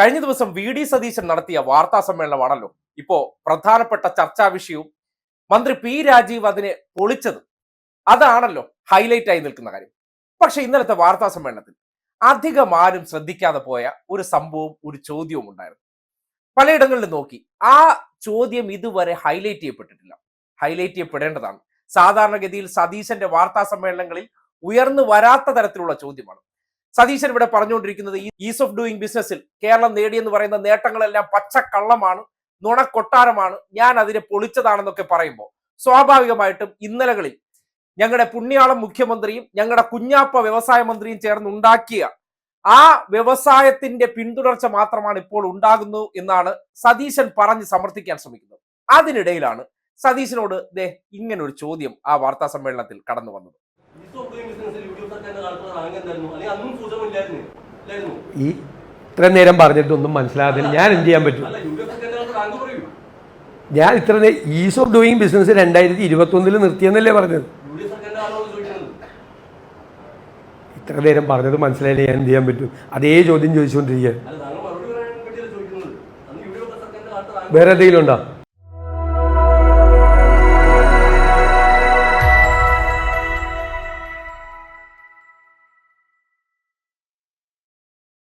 കഴിഞ്ഞ ദിവസം V D Satheesan നടത്തിയ വാർത്താ സമ്മേളനമാണല്ലോ. ഇപ്പോ പ്രധാനപ്പെട്ട ചർച്ചാ വിഷയവും മന്ത്രി പി രാജീവ് അതിനെ പൊളിച്ചത്. അതാണല്ലോ ഹൈലൈറ്റ് ആയി നിൽക്കുന്ന കാര്യം. പക്ഷെ ഇന്നലത്തെ വാർത്താ സമ്മേളനത്തിൽ അധികം ആരും ശ്രദ്ധിക്കാതെ പോയ ഒരു സംഭവവും ഒരു ചോദ്യവും ഉണ്ടായിരുന്നു. പലയിടങ്ങളിലും നോക്കി ആ ചോദ്യം ഇതുവരെ ഹൈലൈറ്റ് ചെയ്യപ്പെട്ടിട്ടില്ല. ഹൈലൈറ്റ് ചെയ്യപ്പെടേണ്ടതാണ്. സാധാരണഗതിയിൽ സതീശന്റെ വാർത്താ സമ്മേളനങ്ങളിൽ ഉയർന്നു വരാത്ത തരത്തിലുള്ള ചോദ്യമാണ്. സതീശൻ ഇവിടെ പറഞ്ഞുകൊണ്ടിരിക്കുന്നത് ഈ ഈസ് ഓഫ് ഡൂയിങ് ബിസിനസ്സിൽ കേരളം നേടിയെന്ന് പറയുന്ന നേട്ടങ്ങളെല്ലാം പച്ചക്കള്ളമാണ് നുണക്കൊട്ടാരമാണ് ഞാൻ അതിനെ പൊളിച്ചതാണെന്നൊക്കെ പറയുമ്പോൾ. സ്വാഭാവികമായിട്ടും ഇന്നലകളിൽ ഞങ്ങളുടെ പുണ്യാളം മുഖ്യമന്ത്രിയും ഞങ്ങളുടെ കുഞ്ഞാപ്പ വ്യവസായ മന്ത്രിയും ചേർന്നുണ്ടാക്കിയ ആ വ്യവസായത്തിന്റെ പിന്തുടർച്ച മാത്രമാണ് ഇപ്പോൾ ഉണ്ടാകുന്നു എന്നാണ് സതീശൻ പറഞ്ഞ് സമർത്ഥിക്കാൻ ശ്രമിക്കുന്നത്. അതിനിടയിലാണ് സതീശനോട് ദേ ഇങ്ങനെ ഒരു ചോദ്യം ആ വാർത്താ സമ്മേളനത്തിൽ കടന്നു വന്നത്. ഈ ഇത്ര നേരം പറഞ്ഞിട്ട് ഒന്നും മനസ്സിലാകത്തില്ല ഞാൻ എന്ത് ചെയ്യാൻ പറ്റും? ഞാൻ ഇത്ര നേരം ഈസ് ഓഫ് ഡൂയിങ് ബിസിനസ് രണ്ടായിരത്തി ഇരുപത്തൊന്നിൽ നിർത്തിയെന്നല്ലേ പറഞ്ഞത്? ഇത്ര നേരം പറഞ്ഞത് മനസ്സിലായില്ല? ഞാൻ എന്ത് ചെയ്യാൻ പറ്റും? അതേ ചോദ്യം ചോദിച്ചുകൊണ്ടിരിക്കുക വേറെ എന്തെങ്കിലും ഉണ്ടോ?